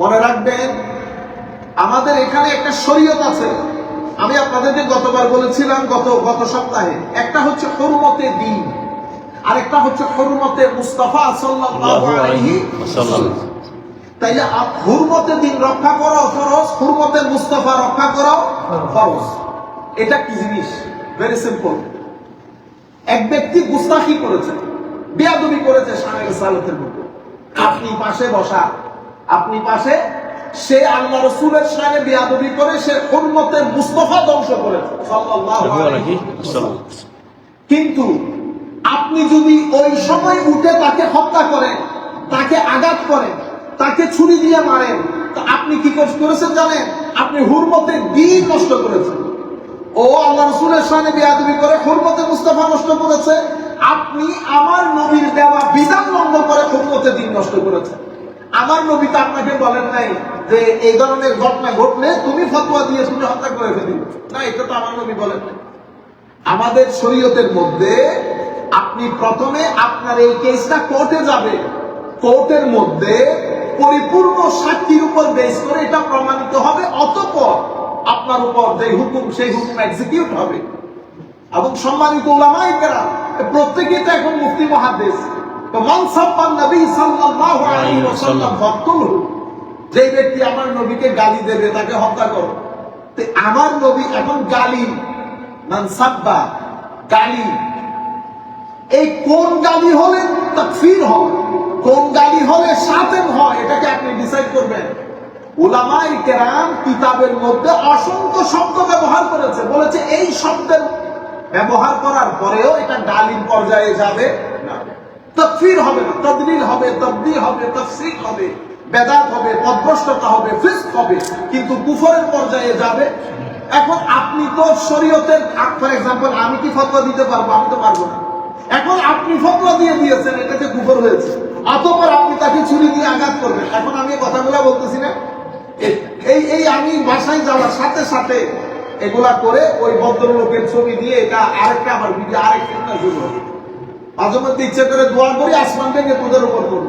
মনে রাখবেন আমাদের এখানে একটা শরীয়ত আছে। আমি আপনাদেরকে গতবার বলেছিলাম গত গত সপ্তাহে একটা হচ্ছে হরমতে দিন আর একটা হচ্ছে হরমতে মুস্তাফা সাল্লাল্লাহু আলাইহি ওয়াসাল্লাম। তাইলে হুরমতে দিন রক্ষা করো ফরজ হুরমতে মুস্তাফা রক্ষা করো ফরজ। এটা কি জিনিস? ভেরি সিম্পল এক ব্যক্তি গুস্তাখি করেছে বেয়াদবি করেছে সালতের মতো আপনি পাশে বসা আপনি পাশে সে আল্লাহ রসুলের শানে বেয়াদবি করে সে হুরমতে মুস্তফা ধ্বংস করেছে। কিন্তু আপনি যদি ওই সময় উঠে তাকে হত্যা করেন তাকে আঘাত করেন তাকে ছুরি দিয়ে মারেন তা আপনি কি কর- করেছেন জানেন? আপনি হুরমতে দিন নষ্ট করেছেন। ও আল্লাহ রসুলের সঙ্গে বেয়াদবি করে হুরমতে মুস্তফা নষ্ট করেছে। আপনি আমার নবীর দেওয়া বিধান লঙ্ঘন করে হুরমতে দিন নষ্ট করেছেন। আমার নবী তো আপনাকে বলেন নাই যে এই ধরনের ঘটনা ঘটলে তুমি ফতোয়া দিয়ে তুমি হত্যা করে ফেলি না, এটা তো আমার নবী বলেন নাই। আমাদের শরীয়তের মধ্যে আপনি প্রথমে আপনার এই কেসটা কোর্টে যাবে। কোর্টের মধ্যে পরিপূর্ণ সাক্ষীর উপর বেস করে এটা প্রমাণিত হবে, অতঃপর আপনার উপর যে হুকুম, সেই হুকুম এক্সিকিউট হবে। এবং সম্মানিত ওলামাই কেরা প্রত্যেকেই তো এখন মুফতি মহাদেশ। তো মনসাব্বান নবী সাল্লাল্লাহু আলাইহি ওয়াসাল্লাম ফাকতুলহু যে ব্যক্তি আমার নবীকে গালি দেবে তাকে হত্যা করো। তো আমার নবী এখন গালি মানসাব্বা গালি। এই কোন গালি হলে তাকফির হয়? কোন গালি হলে সাতেম হয়? এটাকে আপনি ডিসাইড করবেন। উলামাই কেরাম কিতাবের মধ্যে অসংখ্য শব্দ ব্যবহার করেছে। বলেছে এই শব্দের ব্যবহার করার পরেও এটা গালির পর্যায়ে যাবে। তকফির হবে তদলিল হবে তবদি হবে তফসিক হবে, বেদাত হবে পদভ্রষ্টতা হবে ফিস্ক হবে, কিন্তু কুফরের পর্যায়ে যাবে। এখন আপনি তো শরীয়তের ফর এক্সাম্পল আমি কি ফতোয়া দিতে পারব? আমি তো পারব না। এখন আপনি ফতোয়া দিয়ে দিয়েছেন এটাতে কুফর হয়েছে। অতপর আপনি তাকে ছুরি দিয়ে আঘাত করবেন। এখন আমি কথাগুলো বলতেছি না। এই এই আমি বাসায় যাওয়ার সাথে সাথে এগুলা করে ওই ভদ্রলোকের ছবি দিয়ে এটা আরেকটা আমার ভিডিও, আরেকটা শুরু হবে। মাঝে মধ্যে ইচ্ছে করে দোয়া করি আসমান ভেঙে তোদের উপর করব